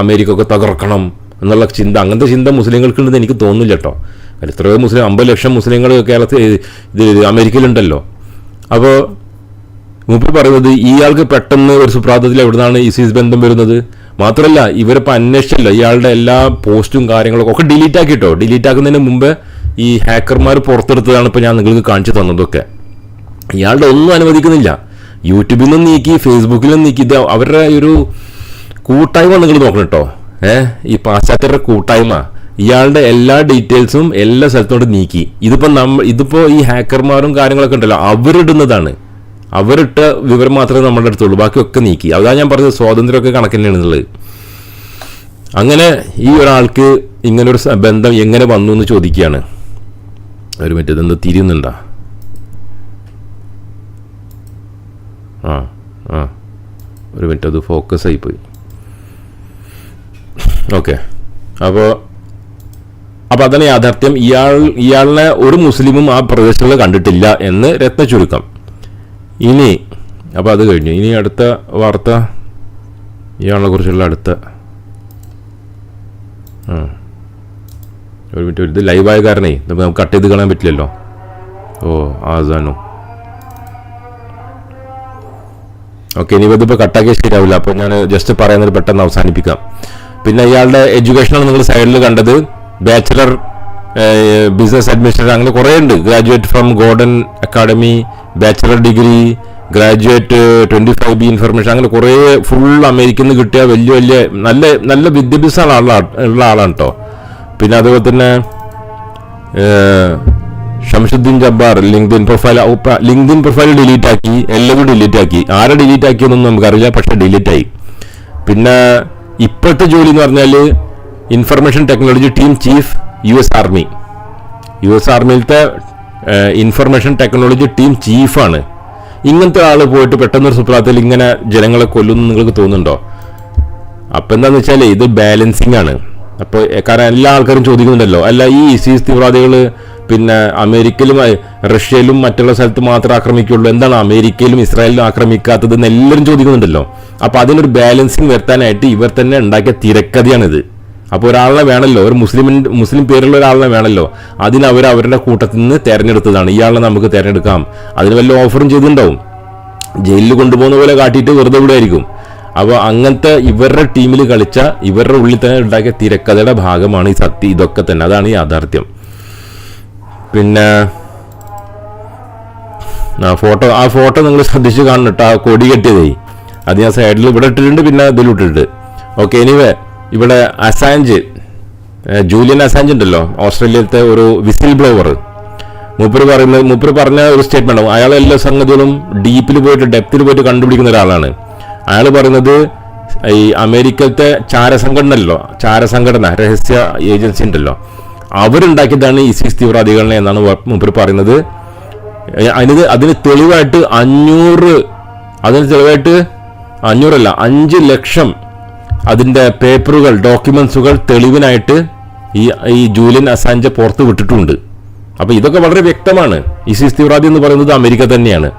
അമേരിക്ക ഒക്കെ തകർക്കണം എന്നുള്ള ചിന്ത അങ്ങനത്തെ ചിന്ത മുസ്ലിങ്ങൾക്കുണ്ടെന്ന് എനിക്ക് തോന്നുന്നില്ല കേട്ടോ. എത്രയോ മുസ്ലിം അമ്പത് ലക്ഷം മുസ്ലിങ്ങൾ കേരളത്തിൽ ഇത് അമേരിക്കയിലുണ്ടല്ലോ. അപ്പോൾ മൂപ്പർ പറയുന്നത് ഇയാൾക്ക് പെട്ടെന്ന് ഒരു സുപ്രാതത്തിൽ എവിടുന്നാണ് ഇസീസ് ബന്ധം വരുന്നത്? മാത്രമല്ല ഇവരിപ്പോൾ അന്വേഷിച്ചല്ലോ. ഇയാളുടെ എല്ലാ പോസ്റ്റും കാര്യങ്ങളൊക്കെ ഒക്കെ ഡിലീറ്റ് ആക്കിട്ടോ? ഡിലീറ്റ് ആക്കുന്നതിന് മുമ്പ് ഈ ഹാക്കർമാർ പുറത്തെടുത്തതാണ് ഇപ്പോൾ ഞാൻ നിങ്ങൾക്ക് കാണിച്ചു തന്നതൊക്കെ. ഇയാളുടെ ഒന്നും അനുവദിക്കുന്നില്ല. യൂട്യൂബിൽ നിന്നും നീക്കി ഫേസ്ബുക്കിൽ നിന്നും നീക്കി ഇത് അവരുടെ ഒരു കൂട്ടായ്മ നിങ്ങൾ നോക്കണം കേട്ടോ. ഏഹ് ഈ പാശ്ചാത്യരുടെ കൂട്ടായ്മ. ഇയാളുടെ എല്ലാ ഡീറ്റെയിൽസും എല്ലാ സ്ഥലത്തോട്ട് നീക്കി. ഇതിപ്പോൾ നമ്മൾ ഇതിപ്പോൾ ഈ ഹാക്കർമാരും കാര്യങ്ങളൊക്കെ ഉണ്ടല്ലോ അവരിടുന്നതാണ്. അവരിട്ട വിവരം മാത്രമേ നമ്മുടെ അടുത്തുള്ളൂ. ബാക്കിയൊക്കെ നീക്കി. അതാ ഞാൻ പറഞ്ഞത് സ്വാതന്ത്ര്യമൊക്കെ കണക്കന്നെയാണ് എന്നുള്ളത് അങ്ങനെ ഈ ഒരാൾക്ക് ഇങ്ങനൊരു ബന്ധം എങ്ങനെ വന്നു എന്ന് ചോദിക്കുകയാണ്. ഒരു മിനിറ്റ് ഇതെന്ത് തിരിയുന്നുണ്ടോ? ആ ആ. ഒരു മിനിറ്റ് അത് ഫോക്കസ് ആയിപ്പോയി ഓക്കെ അപ്പോൾ അപ്പോൾ അതാണ് യാഥാർത്ഥ്യം. ഇയാൾ ഇയാളിനെ ഒരു മുസ്ലിമും ആ പ്രദേശങ്ങളിൽ കണ്ടിട്ടില്ല എന്ന് രത്ന ചുരുക്കം ഇനി അപ്പോൾ അത് കഴിഞ്ഞു. ഇനി അടുത്ത വാർത്ത ഇയാളെ കുറിച്ചുള്ള അടുത്ത. ഒരു മിനിറ്റ് ഇത് ലൈവായ കാരണേ നമുക്ക് കട്ട് ചെയ്ത് കാണാൻ പറ്റില്ലല്ലോ. ഓ ആസാനോ. ഓക്കെ ഇനി ഇതിപ്പോൾ കട്ടാക്കിയ ശരിയാവില്ല. അപ്പോൾ ഞാൻ ജസ്റ്റ് പറയുന്നത് പെട്ടെന്ന് അവസാനിപ്പിക്കാം. പിന്നെ ഇയാളുടെ എഡ്യൂക്കേഷനാണ് നിങ്ങൾ സൈഡിൽ കണ്ടത്. ബാച്ചലർ ബിസിനസ് അഡ്മിനിസ്ട്രേഷൻ അങ്ങനെ കുറേ ഉണ്ട്. Graduate from golden academy bachelor degree graduate twenty five B information അങ്ങനെ കുറേ ഫുൾ അമേരിക്കയിൽ നിന്ന് കിട്ടിയ വലിയ വലിയ നല്ല നല്ല വിദ്യാഭ്യാസമുള്ള ഉള്ള ആളാണ് കേട്ടോ പിന്നെ അതുപോലെ തന്നെ Shamsuddin Jabbar LinkedIn profile LinkedIn profile delete ആക്കി എല്ലാം ഡിലീറ്റ് ആക്കി. ആരെ ഡിലീറ്റ് ആക്കിയെന്നൊന്നും നമുക്കറിയില്ല പക്ഷെ ഡിലീറ്റ് ആയി. പിന്നെ ഇപ്പോഴത്തെ ജോലി എന്ന് പറഞ്ഞാൽ information technology team chief U S army. U S ആർമിയിലത്തെ information technology team ചീഫാണ് ഇങ്ങനത്തെ ആൾ പോയിട്ട് പെട്ടെന്നൊരു സുപ്രാത്തിൽ ഇങ്ങനെ ജനങ്ങളെ കൊല്ലുന്നു നിങ്ങൾക്ക് തോന്നുന്നുണ്ടോ? അപ്പം എന്താന്ന് വെച്ചാൽ ഇത് ബാലൻസിങ് ആണ്. അപ്പോൾ കാരണം എല്ലാ ആൾക്കാരും ചോദിക്കുന്നുണ്ടല്ലോ. അല്ല ഈ ഇസീസ് തീവ്രവാദികൾ പിന്നെ അമേരിക്കയിലും റഷ്യയിലും മറ്റുള്ള സ്ഥലത്ത് മാത്രമേ ആക്രമിക്കുള്ളൂ. എന്താണ് അമേരിക്കയിലും ഇസ്രായേലിലും ആക്രമിക്കാത്തത് എന്ന് എല്ലാവരും ചോദിക്കുന്നുണ്ടല്ലോ. അപ്പോൾ അതിനൊരു ബാലൻസിങ് വരുത്താനായിട്ട് ഇവർ തന്നെ ഉണ്ടാക്കിയ തിരക്കഥയാണിത്. അപ്പോൾ ഒരാളെ വേണമല്ലോ ഒരു മുസ്ലിമിൻ മുസ്ലിം പേരുള്ള ഒരാളെ വേണമല്ലോ അതിന് അവർ അവരുടെ കൂട്ടത്തിൽ നിന്ന് തെരഞ്ഞെടുത്തതാണ്. ഇയാളെ നമുക്ക് തിരഞ്ഞെടുക്കാം. അതിന് വല്ല ഓഫറും ചെയ്തിട്ടുണ്ടാവും. ജയിലിൽ കൊണ്ടുപോകുന്ന പോലെ കാട്ടിയിട്ട് വെറുതെ വിടുമായിരിക്കും അപ്പോൾ അങ്ങനത്തെ ഇവരുടെ ടീമിൽ കളിച്ച ഇവരുടെ ഉള്ളിൽ തന്നെ ഉണ്ടാക്കിയ തിരക്കഥയുടെ ഭാഗമാണ് ഈ സത്യം ഇതൊക്കെ തന്നെ. അതാണ് ഈ യാഥാർത്ഥ്യം. പിന്നെ ആ ഫോട്ടോ ആ ഫോട്ടോ നിങ്ങൾ ശ്രദ്ധിച്ച് കാണണം ആ കൊടി കെട്ടിയതേ. അത് ഞാൻ സൈഡിൽ ഇവിടെ ഇട്ടിട്ടുണ്ട് പിന്നെ ഇതിലിട്ടിട്ടുണ്ട് ഓക്കെ എനിവേ ഇവിടെ അസാഞ്ച് ജൂലിയൻ അസാഞ്ച് ഉണ്ടല്ലോ ഓസ്ട്രേലിയത്തെ ഒരു വിസിൽ ബ്ലോവർ. മൂപ്പര് പറയുന്നത് മൂപ്പര് പറഞ്ഞ ഒരു സ്റ്റേറ്റ്മെന്റ് അയാൾ എല്ലാ സംഗതികളും ഡീപ്പിൽ പോയിട്ട് ഡെപ്തിൽ പോയിട്ട് കണ്ടുപിടിക്കുന്ന ഒരാളാണ്. അയാൾ പറയുന്നത് ഈ അമേരിക്കത്തെ ചാരസംഘടനല്ലോ ചാരസംഘടന രഹസ്യ ഏജൻസി ഉണ്ടല്ലോ. അവരുണ്ടാക്കിയതാണ് ഇസിസ് തീവ്രവാദികളെ എന്നാണ് മൂപ്പര് പറയുന്നത്. അതിന് അതിന് തെളിവായിട്ട് അഞ്ഞൂറ് അതിന് തെളിവായിട്ട് അഞ്ഞൂറല്ല അഞ്ച് ലക്ഷം അതിന്റെ പേപ്പറുകൾ ഡോക്യുമെൻസുകൾ തെളിവിനായിട്ട് ഈ ഈ ജൂലിയൻ അസാഞ്ച പുറത്ത് വിട്ടിട്ടുണ്ട്. അപ്പോൾ ഇതൊക്കെ വളരെ വ്യക്തമാണ്. ഇസിസ് തീവ്രവാദി എന്ന് പറയുന്നത് അമേരിക്ക തന്നെയാണ്.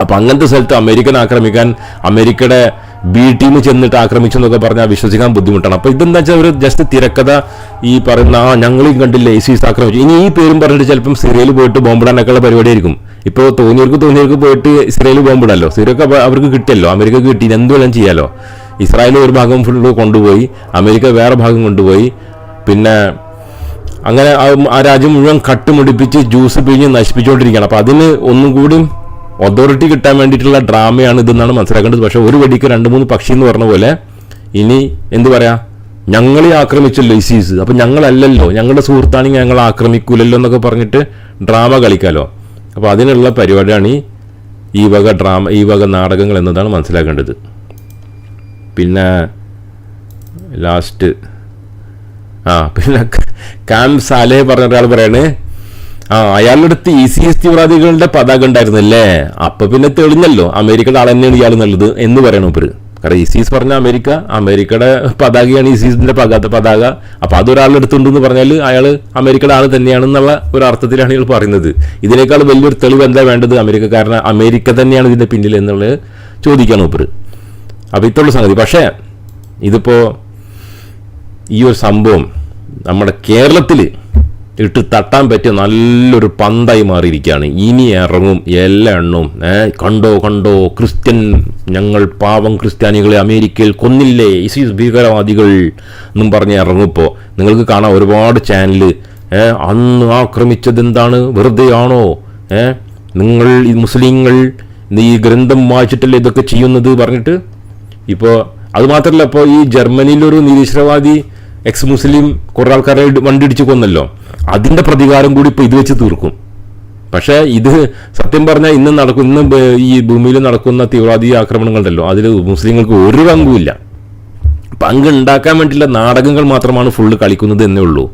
അപ്പോൾ അങ്ങനത്തെ സ്ഥലത്ത് അമേരിക്കൻ ആക്രമിക്കാൻ അമേരിക്കയുടെ ബി ടീം ചെന്നിട്ട് ആക്രമിച്ചു എന്നൊക്കെ പറഞ്ഞാൽ വിശ്വസിക്കാൻ ബുദ്ധിമുട്ടാണ്. അപ്പോൾ ഇതെന്താ വെച്ചാൽ ഒരു ജസ്റ്റ് തിരക്കഥ ഈ പറയുന്ന ആ ഞങ്ങളും കണ്ടില്ല ഇസിസ് ആക്രമിച്ചു. ഇനി ഈ പേരും പറഞ്ഞിട്ട് ചിലപ്പം സിറിയയിൽ പോയിട്ട് ബോംബിടാനൊക്കെയുള്ള പരിപാടിയായിരിക്കും. ഇപ്പോൾ തോന്നിയവർക്ക് തോന്നിയവർക്ക് പോയിട്ട് ഇസ്രായേൽ ബോംബിടാലോ? സിറിയൊക്കെ അവർക്ക് കിട്ടിയല്ലോ? അമേരിക്കക്ക് കിട്ടി. എന്തുവേണം ചെയ്യാലോ? ഇസ്രായേൽ ഒരു ഭാഗം ഫുൾ കൊണ്ടുപോയി അമേരിക്ക വേറെ ഭാഗം കൊണ്ടുപോയി. പിന്നെ അങ്ങനെ ആ- രാജ്യം മുഴുവൻ കട്ടുമുടിപ്പിച്ച് ജ്യൂസ് പിഴിഞ്ഞ് നശിപ്പിച്ചുകൊണ്ടിരിക്കുകയാണ്. അപ്പോൾ അതിന് ഒന്നും കൂടി അതോറിറ്റി കിട്ടാൻ വേണ്ടിയിട്ടുള്ള ഡ്രാമയാണ് ഇതെന്നാണ് മനസ്സിലാക്കേണ്ടത്. പക്ഷേ ഒരു വെടിക്ക് രണ്ട് മൂന്ന് പക്ഷി എന്ന് പറഞ്ഞ പോലെ ഇനി എന്ത് പറയാ? ഞങ്ങളെ ആക്രമിച്ചല്ലോ ഇസീസ് അപ്പൊ ഞങ്ങളല്ലല്ലോ. ഞങ്ങളുടെ സുഹൃത്താണെങ്കിൽ ഞങ്ങൾ ആക്രമിക്കൂലല്ലോ എന്നൊക്കെ പറഞ്ഞിട്ട് ഡ്രാമ കളിക്കാലോ. അപ്പോൾ അതിനുള്ള പരിപാടിയാണ് ഈ വക ഡ്രാമ ഈ വക നാടകങ്ങൾ എന്നതാണ് മനസ്സിലാക്കേണ്ടത്. പിന്നെ ലാസ്റ്റ് ആ പിന്നെ കാം സാലേ പറഞ്ഞ ഒരാൾ പറയാണ്. ആ അയാളുടെ അടുത്ത് ഇ സി എസ് തീവ്രവാദികളുടെ പതാക ഉണ്ടായിരുന്നല്ലേ? അപ്പൊ പിന്നെ തെളിഞ്ഞല്ലോ അമേരിക്കയുടെ ആൾ തന്നെയാണ് ഇയാൾ നല്ലത് എന്ന് പറയണം ഇവർ. കാരണം ഇ സി എസ് പറഞ്ഞ അമേരിക്ക അമേരിക്കയുടെ പതാകയാണ് ഇ സി എസിന്റെ പകാത്ത പതാക. അപ്പൊ അതൊരാളുടെ അടുത്തുണ്ടെന്ന് പറഞ്ഞാൽ അയാൾ അമേരിക്കയുടെ ആൾ തന്നെയാണെന്നുള്ള ഒരു അർത്ഥത്തിലാണ് ഇയാൾ പറയുന്നത്. ഇതിനേക്കാൾ വലിയൊരു തെളിവ് എന്താ വേണ്ടത് അമേരിക്ക കാരണം അമേരിക്ക തന്നെയാണ് ഇതിന്റെ പിന്നിൽ എന്നുള്ളത് ചോദിക്കണം ഇവർ. അപ്പൊ ഇത്രയുള്ള സംഗതി. പക്ഷേ ഇതിപ്പോൾ ഈ ഒരു സംഭവം നമ്മുടെ കേരളത്തിൽ ഇട്ട് തട്ടാൻ പറ്റിയ നല്ലൊരു പന്തായി മാറിയിരിക്കുകയാണ്. ഇനി ഇറങ്ങും എല്ലാ എണ്ണവും. കണ്ടോ കണ്ടോ ക്രിസ്ത്യൻ ഞങ്ങൾ പാവം ക്രിസ്ത്യാനികളെ അമേരിക്കയിൽ കൊന്നില്ലേ? ഇസീസ് ഭീകരവാദികൾ എന്നും പറഞ്ഞ് ഇറങ്ങുമ്പോൾ നിങ്ങൾക്ക് കാണാം ഒരുപാട് ചാനൽ അന്ന് ആക്രമിച്ചത് എന്താണ്? വെറുതെ ആണോ നിങ്ങൾ ഈ മുസ്ലിങ്ങൾ ഈ ഗ്രന്ഥം വായിച്ചിട്ടല്ലേ ഇതൊക്കെ ചെയ്യുന്നത് പറഞ്ഞിട്ട് ഇപ്പോൾ അത് മാത്രമല്ല ഇപ്പോൾ ഈ ജർമ്മനിയിലൊരു നിരീശ്വരവാദി എക്സ് മുസ്ലിം കുറെ ആൾക്കാരെ വണ്ടിടിച്ച് കൊന്നല്ലോ. അതിന്റെ പ്രതികാരം കൂടി ഇപ്പോൾ ഇത് വെച്ച് തീർക്കും. പക്ഷേ ഇത് സത്യം പറഞ്ഞാൽ ഇന്ന് നടക്കുന്ന ഇന്ന് ഈ ഭൂമിയിൽ നടക്കുന്ന തീവ്രവാദി ആക്രമണങ്ങളുണ്ടല്ലോ അതിൽ മുസ്ലിങ്ങൾക്ക് ഒരു പങ്കുമില്ല. പങ്ക് ഉണ്ടാക്കാൻ വേണ്ടിയുള്ള നാടകങ്ങൾ മാത്രമാണ് ഫുള്ള് കളിക്കുന്നത് എന്നേ ഉള്ളൂ.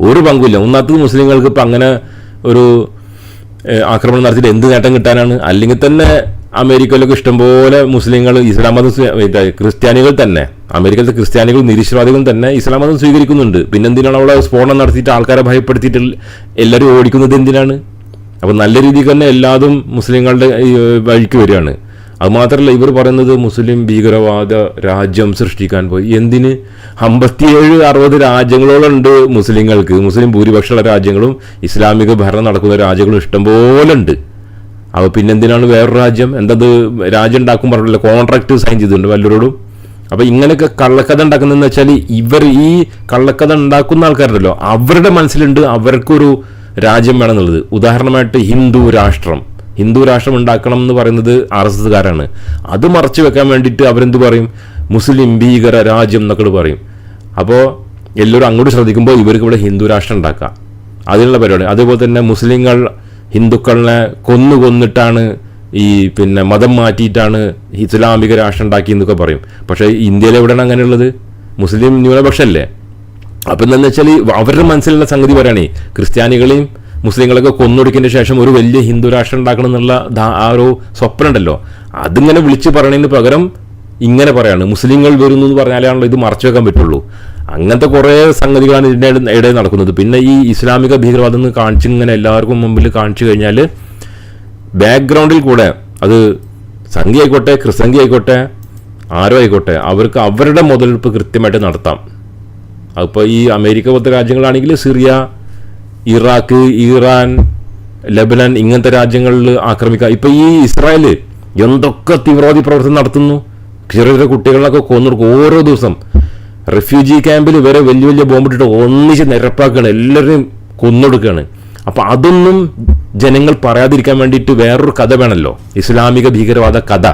ഒരു പങ്കുമില്ല. ഒന്നാമത്തത് മുസ്ലിങ്ങൾക്ക് ഇപ്പം അങ്ങനെ ഒരു ആക്രമണം നടത്തിയിട്ട് എന്ത് നേട്ടം കിട്ടാനാണ്? അല്ലെങ്കിൽ തന്നെ അമേരിക്കയിലൊക്കെ ഇഷ്ടംപോലെ മുസ്ലിങ്ങൾ ഇസ്ലാം മതം ക്രിസ്ത്യാനികൾ തന്നെ. അമേരിക്കയിലത്തെ ക്രിസ്ത്യാനികൾ നിരീശ്വരവാദികൾ തന്നെ ഇസ്ലാം മതം സ്വീകരിക്കുന്നുണ്ട്. പിന്നെന്തിനാണ് അവിടെ സ്ഫോടനം നടത്തിയിട്ട് ആൾക്കാരെ ഭയപ്പെടുത്തിയിട്ട് എല്ലാവരും ഓടിക്കുന്നത് എന്തിനാണ്? അപ്പോൾ നല്ല രീതിയിൽ തന്നെ എല്ലാതും മുസ്ലിങ്ങളുടെ വഴിക്ക് വരികയാണ്. അതുമാത്രമല്ല ഇവർ പറയുന്നത് മുസ്ലിം ഭീകരവാദ രാജ്യം സൃഷ്ടിക്കാൻ പോയി. എന്തിന്? അമ്പത്തിയേഴ് അറുപത് രാജ്യങ്ങളോളുണ്ട് മുസ്ലിങ്ങൾക്ക്. മുസ്ലിം ഭൂരിപക്ഷമുള്ള രാജ്യങ്ങളും ഇസ്ലാമിക ഭരണം നടക്കുന്ന രാജ്യങ്ങളും ഇഷ്ടംപോലെ ഉണ്ട്. അപ്പോൾ പിന്നെന്തിനാണ് വേറൊരു രാജ്യം? എന്തത് രാജ്യം ഉണ്ടാക്കും പറഞ്ഞില്ല കോൺട്രാക്ട് സൈൻ ചെയ്തിട്ടുണ്ട് വല്ലവരോടും. അപ്പോൾ ഇങ്ങനെയൊക്കെ കള്ളക്കഥ ഉണ്ടാക്കുന്നതെന്ന് വെച്ചാൽ ഇവർ ഈ കള്ളക്കഥ ഉണ്ടാക്കുന്ന ആൾക്കാരുണ്ടല്ലോ അവരുടെ മനസ്സിലുണ്ട് അവർക്കൊരു രാജ്യം വേണമെന്നുള്ളത്. ഉദാഹരണമായിട്ട് ഹിന്ദു രാഷ്ട്രം. ഹിന്ദു രാഷ്ട്രം ഉണ്ടാക്കണം എന്ന് പറയുന്നത് ആർ എസ് എസ്കാരാണ് അത് മറച്ചു വെക്കാൻ വേണ്ടിയിട്ട് അവരെന്ത് പറയും? മുസ്ലിം ഭീകര രാജ്യം എന്നൊക്കെ പറയും. അപ്പോൾ എല്ലാവരും അങ്ങോട്ട് ശ്രദ്ധിക്കുമ്പോൾ ഇവർക്ക് ഇവിടെ ഹിന്ദു രാഷ്ട്രം ഉണ്ടാക്കാം. അതിനുള്ള പരിപാടി. അതുപോലെ തന്നെ മുസ്ലിങ്ങൾ ഹിന്ദുക്കളെ കൊന്നു കൊന്നിട്ടാണ് ഈ പിന്നെ മതം മാറ്റിയിട്ടാണ് ഇസ്ലാമിക രാഷ്ട്രം ഉണ്ടാക്കി എന്നൊക്കെ പറയും. പക്ഷേ ഇന്ത്യയിൽ എവിടെയാണ് അങ്ങനെയുള്ളത്? മുസ്ലിം ന്യൂനപക്ഷമല്ലേ അപ്പം എന്താണെന്ന് വെച്ചാൽ അവരുടെ മനസ്സിലുള്ള സംഗതി പറയണേ ക്രിസ്ത്യാനികളെയും മുസ്ലിങ്ങളൊക്കെ കൊന്നൊടുക്കിയതിന് ശേഷം ഒരു വലിയ ഹിന്ദു രാഷ്ട്രം ഉണ്ടാക്കണം എന്നുള്ള ആ ഒരു സ്വപ്നം ഉണ്ടല്ലോ. അതിങ്ങനെ വിളിച്ച് പറയണതിന് പകരം ഇങ്ങനെ പറയാണ് മുസ്ലിങ്ങൾ വരുന്നു എന്ന് പറഞ്ഞാലാണല്ലോ ഇത് മറച്ചു വെക്കാൻ പറ്റുള്ളൂ. അങ്ങനത്തെ കുറേ സംഗതികളാണ് ഇതിന്റെ ഇടയിൽ- നടക്കുന്നത്. പിന്നെ ഈ ഇസ്ലാമിക ഭീകരവാദം എന്ന് കാണിച്ച് ഇങ്ങനെ എല്ലാവർക്കും മുമ്പിൽ കാണിച്ചു കഴിഞ്ഞാൽ ബാക്ക്ഗ്രൗണ്ടിൽ കൂടെ അത് സംഖ്യ ആയിക്കോട്ടെ ക്രിസംഖ്യ ആയിക്കോട്ടെ ആരോ ആയിക്കോട്ടെ അവർക്ക് അവരുടെ മുതലെടുപ്പ് കൃത്യമായിട്ട് നടത്താം. അപ്പോൾ ഈ അമേരിക്ക പോലത്തെ രാജ്യങ്ങളാണെങ്കിൽ സിറിയ ഇറാഖ് ഇറാൻ ലബനൻ ഇങ്ങനത്തെ രാജ്യങ്ങളിൽ ആക്രമിക്കാം ഇപ്പോൾ ഈ ഇസ്രായേൽ എന്തൊക്കെ തീവ്രവാദി പ്രവർത്തനം നടത്തുന്നു? ചെറിയ ചെറിയ കുട്ടികളൊക്കെ കൊന്നു ഓരോ ദിവസം. റെഫ്യൂജി ക്യാമ്പിൽ ഇവരെ വലിയ വലിയ ബോംബിട്ടിട്ട് ഒന്നിച്ച് നിരപ്പാക്കുകയാണ് എല്ലാവരെയും കൊന്നൊടുക്കുകയാണ് അപ്പം അതൊന്നും ജനങ്ങൾ പറയാതിരിക്കാൻ വേണ്ടിയിട്ട് വേറൊരു കഥ വേണമല്ലോ ഇസ്ലാമിക ഭീകരവാദ കഥ.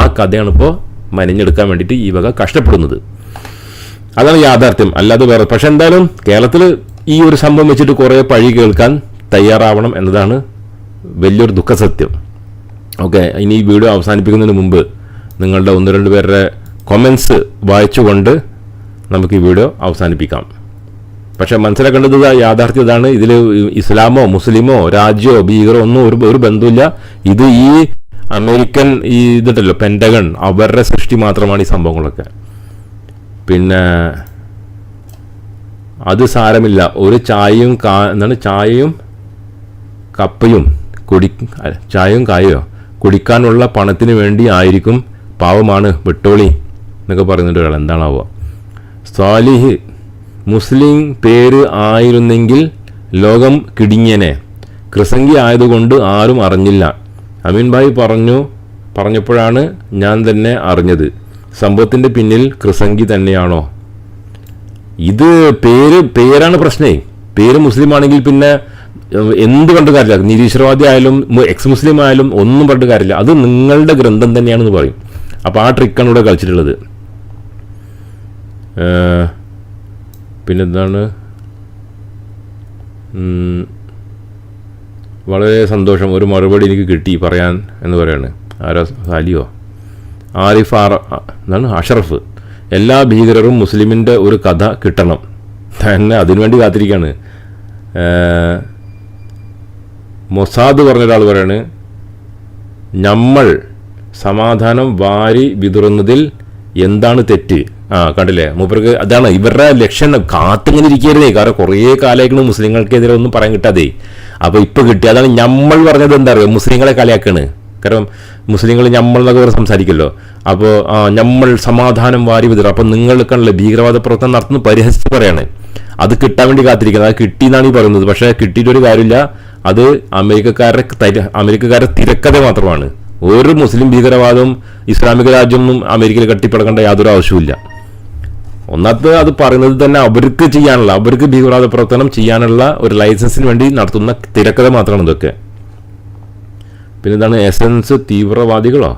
ആ കഥയാണ് ഇപ്പോൾ മനഞ്ഞെടുക്കാൻ വേണ്ടിയിട്ട് ഈ വക കഷ്ടപ്പെടുന്നത്. അതാണ് യാഥാർത്ഥ്യം. അല്ലാതെ വേറെ പക്ഷെ എന്തായാലും കേരളത്തിൽ ഈ ഒരു സംഭവം വെച്ചിട്ട് കുറേ പഴി കേൾക്കാൻ തയ്യാറാവണം എന്നതാണ് വലിയൊരു ദുഃഖസത്യം ഓക്കെ ഇനി ഈ വീഡിയോ അവസാനിപ്പിക്കുന്നതിന് മുമ്പ് നിങ്ങളുടെ ഒന്ന് രണ്ട് പേരുടെ കൊമൻസ് വായിച്ചുകൊണ്ട് നമുക്ക് ഈ വീഡിയോ അവസാനിപ്പിക്കാം. പക്ഷെ മനസ്സിലാക്കേണ്ടത് യാഥാർത്ഥ്യം ഇതാണ്. ഇതിൽ ഇസ്ലാമോ മുസ്ലിമോ രാജ്യമോ ഭീകരോ ഒന്നും ഒരു ഒരു ബന്ധമില്ല ഇത് ഈ അമേരിക്കൻ ഈ ഇതുണ്ടല്ലോ പെൻഡഗൺ അവരുടെ സൃഷ്ടി മാത്രമാണ് ഈ സംഭവങ്ങളൊക്കെ. പിന്നെ അത് സാരമില്ല. ഒരു ചായയും കാ എന്താണ് ചായയും കപ്പയും കുടി ചായയും കായയോ കുടിക്കാനുള്ള പണത്തിന് വേണ്ടി ആയിരിക്കും പാവമാണ് വെട്ടോളി എന്നൊക്കെ പറയുന്നുണ്ട് ഒരാൾ. എന്താണാവുക സാലിഹ് മുസ്ലിം പേര് ആയിരുന്നെങ്കിൽ ലോകം കിടിഞ്ഞനെ. കൃസംഗി ആയതുകൊണ്ട് ആരും അറിഞ്ഞില്ല. അമീൻ ഭായ് പറഞ്ഞു പറഞ്ഞപ്പോഴാണ് ഞാൻ തന്നെ അറിഞ്ഞത്. സംഭവത്തിന്റെ പിന്നിൽ കൃസംഗി തന്നെയാണോ? ഇത് പേര് പേരാണ് പ്രശ്നേ. പേര് മുസ്ലിം ആണെങ്കിൽ പിന്നെ എന്ത് കണ്ടു കാര്യമില്ല. നിരീശ്വരവാദി ആയാലും എക്സ് മുസ്ലിം ആയാലും ഒന്നും കണ്ടു കാര്യമില്ല. അത് നിങ്ങളുടെ ഗ്രന്ഥം തന്നെയാണെന്ന് പറയും. അപ്പോൾ ആ ട്രിക്കാണ് ഇവിടെ കളിച്ചിട്ടുള്ളത്. പിന്നെന്താണ്? വളരെ സന്തോഷം. ഒരു മറുപടി എനിക്ക് കിട്ടി പറയാൻ എന്ന് പറയാണ്. ആരോ? സാലിയോ ആരിഫ് ആർ എന്താണ്? അഷറഫ്. എല്ലാ ഭീകരരും മുസ്ലിമിന്റെ ഒരു കഥ കിട്ടണം. തന്നെ അതിനുവേണ്ടി കാത്തിരിക്കുകയാണ് മൊസാദ് പറഞ്ഞ ഒരാൾ പറയാണ് നമ്മൾ സമാധാനം വാരി വിതുറുന്നതിൽ എന്താണ് തെറ്റ്? ആ കണ്ടില്ലേ? മൂപ്പർക്ക് അതാണ് ഇവരുടെ ലക്ഷണം കാത്തിങ്ങനെ ഇരിക്കരുതേ കാരണം കുറേ കാലമായിരിക്കണം മുസ്ലിങ്ങൾക്കെതിരെ ഒന്നും പറയാൻ കിട്ടാതെ. അപ്പോൾ ഇപ്പൊ കിട്ടി. അതാണ് നമ്മൾ പറഞ്ഞത് എന്താ പറയുക മുസ്ലിങ്ങളെ കളിയാക്കാണ്. കാരണം മുസ്ലിങ്ങൾ നമ്മൾ എന്നൊക്കെ പറഞ്ഞ് സംസാരിക്കല്ലോ അപ്പോൾ നമ്മൾ സമാധാനം വാരി വിതറും. അപ്പം നിങ്ങൾക്കാണല്ലോ ഭീകരവാദ പ്രവർത്തനം നടത്തുന്ന പരിഹസിച്ച് പറയാണ്. അത് കിട്ടാൻ വേണ്ടി കാത്തിരിക്കുന്നത്. അത് കിട്ടിയെന്നാണ് ഈ പറയുന്നത്. പക്ഷേ കിട്ടിയിട്ടൊരു കാര്യമില്ല. അത് അമേരിക്കക്കാരുടെ അമേരിക്കക്കാരുടെ തിരക്കഥ മാത്രമാണ്. ഒരു മുസ്ലിം ഭീകരവാദവും ഇസ്ലാമിക രാജ്യമൊന്നും അമേരിക്കയിൽ കെട്ടിപ്പടക്കേണ്ട യാതൊരു ആവശ്യവുമില്ല. ഒന്നാമത് അത് പറയുന്നത് തന്നെ അവർക്ക് ചെയ്യാനുള്ള അവർക്ക് ഭീകരവാദ പ്രവർത്തനം ചെയ്യാനുള്ള ഒരു ലൈസൻസിന് വേണ്ടി നടത്തുന്ന തിരക്കഥ മാത്രമാണ് ഇതൊക്കെ. പിന്നെ എന്താണ് എസൻസ് തീവ്രവാദികളോ?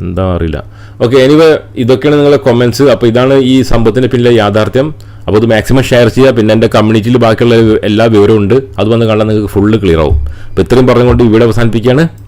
എന്താ അറിയില്ല. ഓക്കെ എനിവേ ഇതൊക്കെയാണ് നിങ്ങളുടെ കൊമൻസ് അപ്പോൾ ഇതാണ് ഈ സംഭവത്തിന് പിന്നിലെ യാഥാർത്ഥ്യം. അപ്പോൾ അത് മാക്സിമം ഷെയർ ചെയ്യുക. പിന്നെ എന്റെ കമ്മ്യൂണിറ്റിയിൽ ബാക്കിയുള്ള എല്ലാ വിവരവും ഉണ്ട്. അത് വന്ന് കാണാൻ നിങ്ങൾക്ക് ഫുള്ള് ക്ലിയർ ആവും. അപ്പോൾ ഇത്രയും പറഞ്ഞുകൊണ്ട് ഇവിടെ അവസാനിപ്പിക്കുകയാണ്.